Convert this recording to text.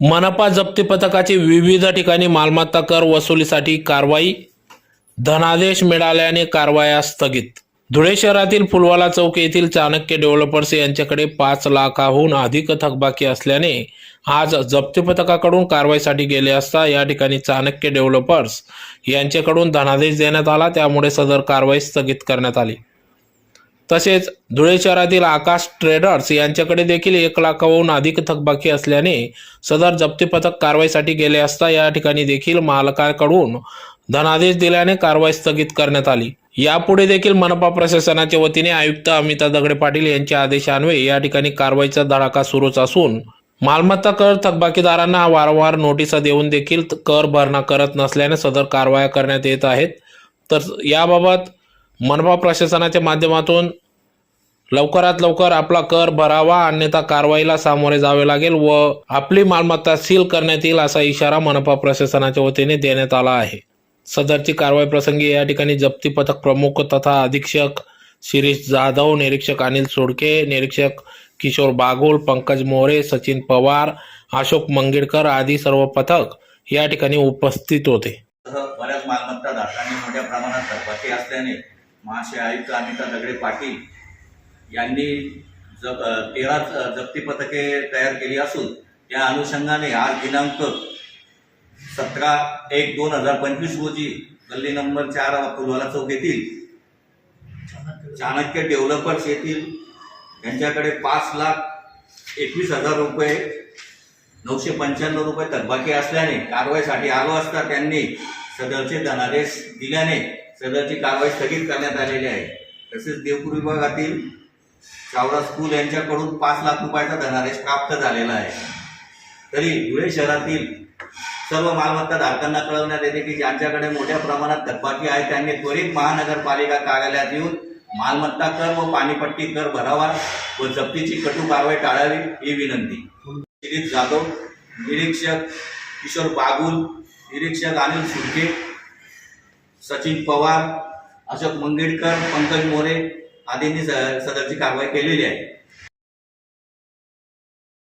मनपा जप्ती पथकाची विविध ठिकाणी मालमत्ता कर वसुलीसाठी कारवाई धनादेश मिळाल्याने कारवाया स्थगित. धुळे शहरातील फुलवाला चौक येथील चाणक्य डेव्हलपर्स यांच्याकडे पाच लाखाहून अधिक थकबाकी असल्याने आज जप्ती पथकाकडून कारवाईसाठी गेले असता या ठिकाणी चाणक्य डेव्हलपर्स यांच्याकडून धनादेश देण्यात आला. त्यामुळे सदर कारवाई स्थगित करण्यात आली. तसेच धुळे शहरातील आकाश ट्रेडर्स यांच्याकडे देखील एक लाखाहून अधिक थकबाकी असल्याने सदर जप्ती पथक कारवाईसाठी गेले असता या ठिकाणी देखील मालकाकडून धनादेश दिल्याने कारवाई स्थगित करण्यात आली. यापुढे देखील मनपा प्रशासनाच्या वतीने आयुक्त अमिता दगडे पाटील यांच्या आदेशान्वये या ठिकाणी कारवाईचा धडाका सुरूच असून मालमत्ता कर थकबाकीदारांना वारंवार नोटिसा देऊन देखील कर भरणा करत नसल्याने सदर कारवाया करण्यात येत आहेत. तर याबाबत मनपा प्रशासनाच्या माध्यमातून लवकरात लवकर आपला कर भरावा अन्यथा कारवाईला सामोरे जावे लागेल व आपली मालमत्ता सील करण्यात येईल असा इशारा मनपा प्रशासनाच्या वतीने देण्यात आला आहे. सदरची कारवाई प्रसंगी या ठिकाणी जप्ती पथक प्रमुख तथा अधीक्षक शिरीष जाधव निरीक्षक अनिल सोडके निरीक्षक किशोर बागुल पंकज मोरे सचिन पवार अशोक मंगेडकर आदी सर्व पथक या ठिकाणी उपस्थित होते. बऱ्याच मालमत्ता धारकांनी मोठ्या प्रमाणात असल्याने महाशय आयुक्त अमिता दगडे पाटील यांनी जप तेरा जप्ती पथके तयार केली असून त्या अनुषंगाने आज दिनांक सतरा एक दोन हजार पंचवीस रोजी गल्ली नंबर चार फुलवाला चौक येथील चाणक्य डेव्हलपर्स येथील यांच्याकडे पाच लाख एकवीस हजार रुपये नऊशे पंच्याण्णव रुपये थकबाकी असल्याने कारवाईसाठी आलो असता त्यांनी सदरचे धनादेश दिल्याने सदरची कारवाई स्थगित करण्यात आलेली आहे. तसेच देवपूर विभागातील चावरा स्कूल यांच्याकडून पाच लाख रुपयाचा धनादेश प्राप्त झालेला आहे. तरी धुळे शहरातील सर्व मालमत्ता धारकांना कळवण्यात येते की ज्यांच्याकडे मोठ्या प्रमाणात थकबाकी आहे त्यांनी त्वरित महानगरपालिका कार्यालयात येऊन मालमत्ता कर व पाणीपट्टी कर भरावा व जप्तीची कटू कारवाई टाळावी ही विनंती. दिलीप जाधव निरीक्षक किशोर बागुल निरीक्षक अनिल सुडके सचिन पवार अशोक मंगेडकर पंकज मोरे आदींनी स- सदरची कारवाई केलेली आहे.